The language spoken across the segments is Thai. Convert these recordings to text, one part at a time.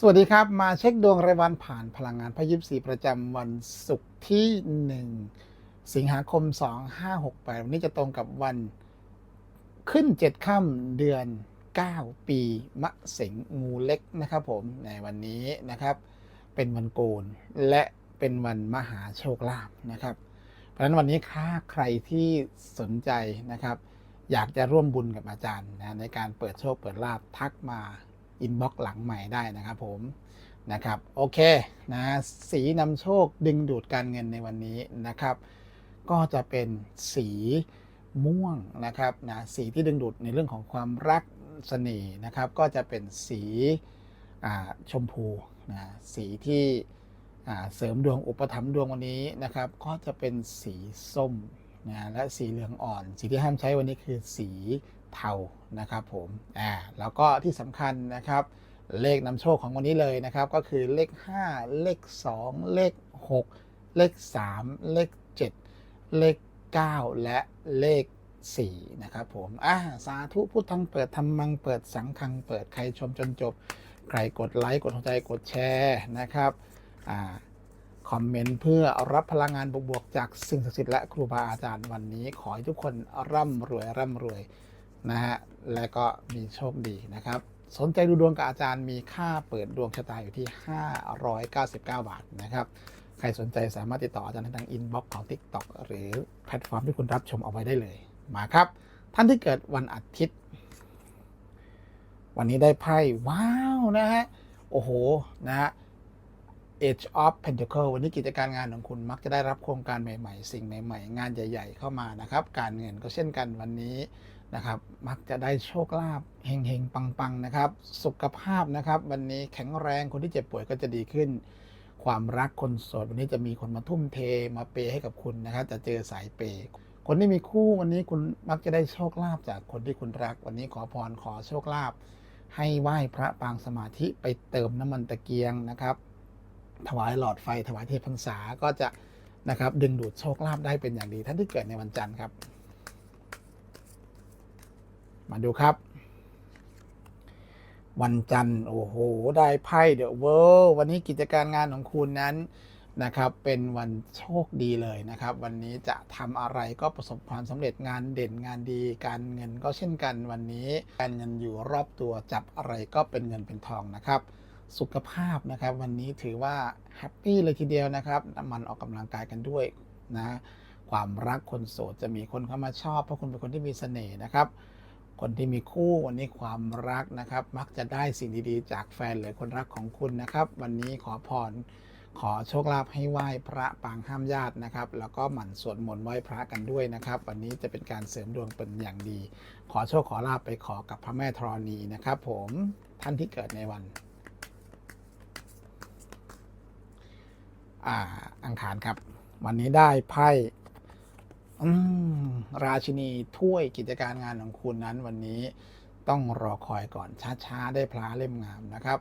สวัสดีครับ มาเช็คดวงรายวันผ่านพลังงานพยิบสีประจำวันศุกร์ที่ 1 สิงหาคม 2568 วันนี้จะตรงกับวันขึ้น 7 ค่ำเดือน 9 ปีมะเสงงูเล็กนะครับผมในวันนี้นะครับ เป็นวันโกนและเป็นวันมหาโชคลาภนะครับ เพราะฉะนั้นวันนี้ถ้าใครที่สนใจนะครับ อยากจะร่วมบุญกับอาจารย์นะในการเปิดโชคเปิดลาภทักมา อินบ็อกหลังใหม่ได้นะครับผมนะครับโอเคนะสีนำโชคดึงดูดการเงินในวันนี้นะครับ ก็จะเป็นสีม่วงนะครับนะสีที่ดึงดูดในเรื่องของความรักเสน่ห์นะครับ ก็จะเป็นสีชมพูนะสีที่เสริมดวงอุปถัมภ์ดวงวันนี้นะครับ ก็จะเป็นสีส้มนะและสีเหลืองอ่อน สีที่ห้ามใช้วันนี้คือสี เทานะครับผมอ่าแล้วก็ที่สำคัญนะครับ เลขนำโชคของวันนี้เลยนะครับ ก็คือเลข 5 เลข 2 เลข 6 เลข 3 เลข 7 เลข 9 และเลข4นะครับผมอ่าสาธุพุทธังเปิดธรรมังเปิดสังฆังเปิดใครชมจนจบ ใครกดไลค์กดหัวใจกดแชร์นะครับอ่าคอมเมนต์เพื่อรับพลังงานบวกๆจากสิ่งศักดิ์สิทธิ์และครูบาอาจารย์วันนี้ ขอให้ทุกคนร่ำรวยร่ำรวย นะฮะและก็มีโชคดีนะครับ สนใจดูดวงกับอาจารย์มีค่าเปิดดวงชะตาอยู่ที่ 599 บาทนะครับใครสนใจสามารถติดต่ออาจารย์ได้ทางอินบ็อกซ์ของ TikTok หรือแพลตฟอร์มที่คุณรับชมเอาไว้ได้เลย มาครับ ท่านที่เกิดวันอาทิตย์ วันนี้ได้ไพ่ว้าวนะฮะ โอ้โห นะฮะ Age of Pentacle วันนี้กิจการงานของคุณมักจะได้รับโครงการใหม่ๆ สิ่งใหม่ๆ งานใหญ่ ๆ เข้ามานะครับ การเงินก็เช่นกันวันนี้ นะครับ มักจะได้โชคลาภเฮงๆ ปังๆ นะครับ สุขภาพนะครับ วันนี้แข็งแรงคนที่เจ็บป่วยก็จะดีขึ้น ความรักคนโสดวันนี้จะมีคนมาทุ่มเทมาเปย์ให้กับคุณนะครับ จะเจอสายเปย์คนที่มีคู่วันนี้คุณมักจะได้โชคลาภจากคนที่คุณรัก วันนี้ขอพรขอโชคลาภให้ไหว้พระปางสมาธิไปเติมน้ำมันตะเกียงนะครับ ถวายหลอดไฟถวายเทพพรรษาก็จะนะครับดึงดูดโชคลาภได้เป็นอย่างดีท่านที่เกิดในวันจันทร์ครับ มาดูครับ วันจันทร์โอ้โห ได้ไพ่เดอะเวิลด์วันนี้กิจการงานของคุณนั้นนะครับ เป็นวันโชคดีเลยนะครับ วันนี้จะทำอะไรก็ประสบความสำเร็จงานเด่นงานดี การเงินก็เช่นกันวันนี้ การเงินอยู่รอบตัวจับอะไรก็เป็นเงินเป็นทองนะครับ สุขภาพนะครับ วันนี้ถือว่าแฮปปี้เลยทีเดียวนะครับมันออกกำลังกายกันด้วยนะ ความรักคนโสดจะมีคนเข้ามาชอบ เพราะคุณเป็นคนที่มีเสน่ห์นะครับ คนที่มีคู่วันนี้ความรักนะครับ มักจะได้สิ่งดีๆ จากแฟนหรือคนรักของคุณนะครับ วันนี้ขอพรขอโชคลาภให้ไหว้พระปางห้ามญาตินะครับ แล้วก็หมั่นสวดมนต์ไหว้พระกันด้วยนะครับ วันนี้จะเป็นการเสริมดวงเป็นอย่างดี ขอโชคขอลาภไปขอกับพระแม่ธรณีนะครับ ผมท่านที่เกิดในวันอ่าอังคารครับ วันนี้ได้ไพ่ ราชินีถ้วยกิจการงานของคุณนั้นวันนี้ต้องรอคอยก่อนช้าๆได้พลาเล่มงามนะครับ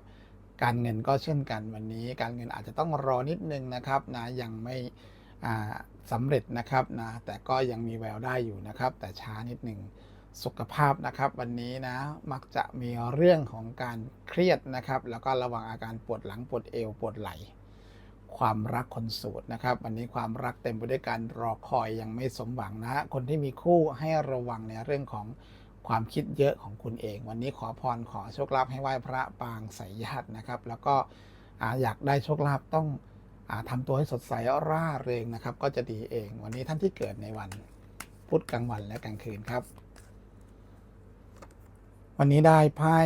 การเงินก็เช่นกันวันนี้ การเงินอาจจะต้องรอนิดนึงนะครับนะยังไม่อ่าสำเร็จนะครับนะแต่ก็ยังมีแววได้อยู่นะครับ แต่ช้านิดหนึ่งสุขภาพนะครับ วันนี้นะมักจะมีเรื่องของการเครียดนะครับ แล้วก็ระวังอาการปวดหลังปวดเอวปวดไหล่ ความรักคนโสดนะครับ วันนี้ความรักเต็มไปด้วยการรอคอยยังไม่สมหวังนะ คนที่มีคู่ให้ระวังในเรื่องของความคิดเยอะของคุณเอง วันนี้ขอพรขอโชคลาภให้ไหว้พระปางใสยญาตินะครับ แล้วก็ออยากได้โชคลาภต้องอาทำตัวให้สดใสร่าเริงนะครับ ก็จะดีเอง วันนี้ท่านที่เกิดในวันพุธกลางวันและกลางคืนครับ วันนี้ได้ไพ่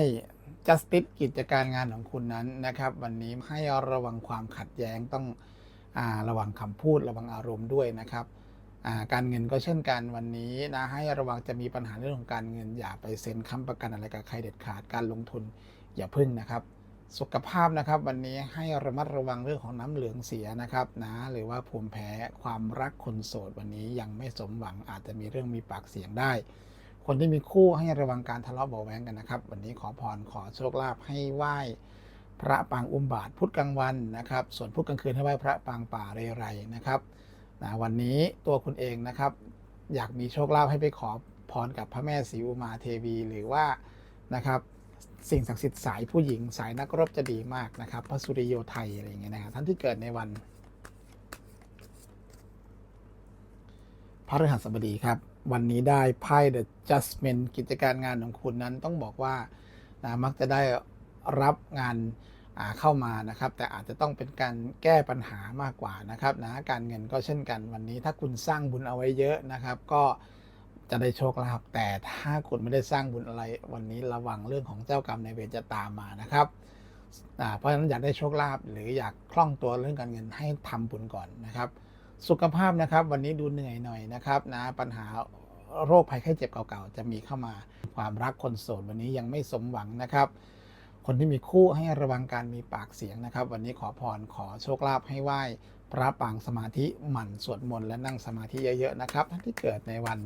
justice กิจการงานของคุณนั้นนะครับ วันนี้ให้ระวังความขัดแย้งต้องอระวังคำพูดระวังอารมณ์ด้วยนะครับการเงินก็เช่นกันวันนี้นะให้ระวังจะมีปัญหาเรื่องของการเงิน อย่าไปเซ็นค้ำประกันอะไรกับใครเด็ดขาดการลงทุนอย่าพึ่งนะครับ สุขภาพนะครับวันนี้ให้ระมัดระวังเรื่องของน้ำเหลืองเสียนะครับนะหรือว่าภูมิแพ้ความรักคนโสดวันนี้ยังไม่สมหวังอาจจะมีเรื่องมีปากเสียงได้ คนที่มีคู่ให้ระวังการทะเลาะเบาะแว้งกันนะครับ วันนี้ขอพรขอโชคลาภให้ไหว้พระปางอุมบาทพุธกลางวันนะครับ ส่วนพุธกลางคืนให้ไหว้พระปางป่าเรไรนะครับนะวันนี้ตัวคุณเองนะครับ อยากมีโชคลาภให้ไปขอพรกับพระแม่ศรีอุมาเทวี หรือว่านะครับสิ่งศักดิ์สิทธิ์สายผู้หญิงสายนักรบจะดีมากนะครับ พระสุริโยไทยอะไรอย่างเงี้ยนะครับท่านที่เกิดในวัน พระฤหัสบดีครับ วันนี้ได้ไพ่ The Judgment กิจการงานของคุณนั้นต้องบอกว่านะมักจะได้รับงานาเข้ามานะครับ แต่อาจจะต้องเป็นการแก้ปัญหามากกว่านะครับนะการเงินก็เช่นกันวันนี้ ถ้าคุณสร้างบุญเอาไว้เยอะนะครับ ก็จะได้โชคลาภแต่ถ้าคุณไม่ได้สร้างบุญอะไร วันนี้ระวังเรื่องของเจ้ากรรมในายเวรจะตามมานะครับเพราะฉะนั้นอยากได้โชคลาภหรืออยากคล่องตัวเรื่องการเงินให้ทำบุญก่อนนะครับ สุขภาพนะครับ วันนี้ดูเหนื่อยหน่อยนะครับนะปัญหาโรคภัยไข้เจ็บเก่าๆ จะมีเข้ามาความรักคนโสดวันนี้ยังไม่สมหวังนะครับ คนที่มีคู่ให้ระวังการมีปากเสียงนะครับ วันนี้ขอพรขอโชคลาภให้ไหว้ พระปางสมาธิหมั่นสวดมนต์และนั่งสมาธิเยอะๆนะครับท่านที่เกิดในวัน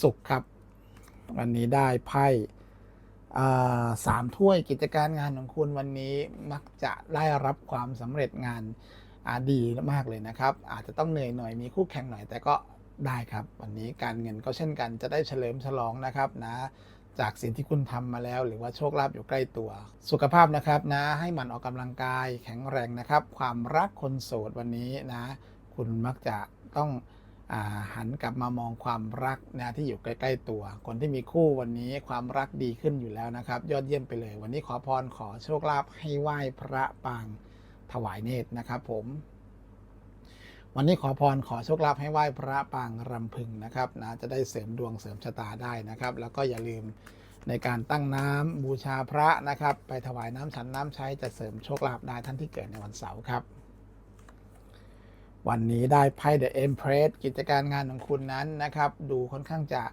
ศุกร์ครับ วันนี้ได้ไพ่ สามถ้วยกิจการงานของคุณวันนี้มักจะได้รับความสำเร็จงานาดีมากเลยนะครับ อาจจะต้องเหนื่อยหน่อยมีคู่แข่งหน่อยแต่ก็ได้ครับ วันนี้การเงินก็เช่นกันจะได้เฉลิมฉลองนะครับนะจากสิ่งที่คุณทำมาแล้ว หรือว่าโชคลาภอยู่ใกล้ตัว สุขภาพนะครับนะให้มันออกกำลังกายแข็งแรงนะครับ ความรักคนโสดวันนี้นะ คุณมักจะต้อง หันกลับมามองความรักนะที่อยู่ใกล้ ๆ ตัว คนที่มีคู่วันนี้ความรักดีขึ้นอยู่แล้วนะครับ ยอดเยี่ยมไปเลย วันนี้ขอพรขอโชคลาภให้ไหว้พระปางถวายเนตรนะครับ ผม วันนี้ขอพรขอโชคลาภให้ไหว้พระปางรำพึงนะครับนะจะได้เสริมดวงเสริมชะตาได้นะครับ แล้วก็อย่าลืมในการตั้งน้ำบูชาพระนะครับ ไปถวายน้ำฉันน้ำใช้จะเสริมโชคลาภได้ท่านที่เกิดในวันเสาร์ครับ วันนี้ได้ไพ่ The Empress กิจการงานของคุณนั้นนะครับ ดูค่อนข้างจะ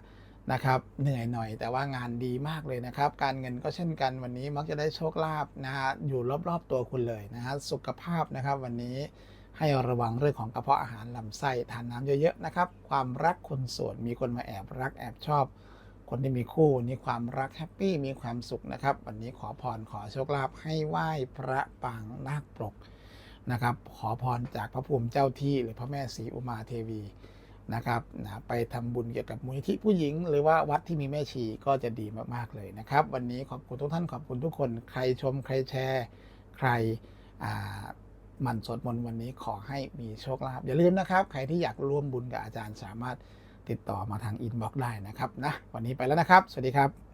นะครับเหนื่อยหน่อยแต่ว่างานดีมากเลยนะครับ การเงินก็เช่นกันวันนี้มักจะได้โชคลาภนะฮะอยู่รอบๆตัวคุณเลยนะฮะสุขภาพนะครับ วันนี้ให้ระวังเรื่องของกระเพาะอาหารลำไส้ทานน้ำเยอะๆนะครับ ความรักคนโสดมีคนมาแอบรักแอบชอบ คนที่มีคู่วันนี้ความรักแฮปปี้มีความสุขนะครับ วันนี้ขอพรขอโชคลาภให้ไหว้พระปางนาคปรก นะครับขอพรจากพระภูมิเจ้าที่หรือพระแม่ศรีอุมาเทวีนะครับนะไปทำบุญเกี่ยวกับมูลนิธิผู้หญิง หรือว่าวัดที่มีแม่ชีก็จะดีมาก ๆ เลยนะครับ วันนี้ขอบคุณทุกท่านขอบคุณทุกคน ใครชม ใครแชร์ ใครอ่ามันสดมนวันนี้ขอให้มีโชคลาภอย่าลืมนะครับ ใครที่อยากร่วมบุญกับอาจารย์สามารถติดต่อมาทางอินบ็อกซ์ได้นะครับนะวันนี้ไปแล้วนะครับ สวัสดีครับ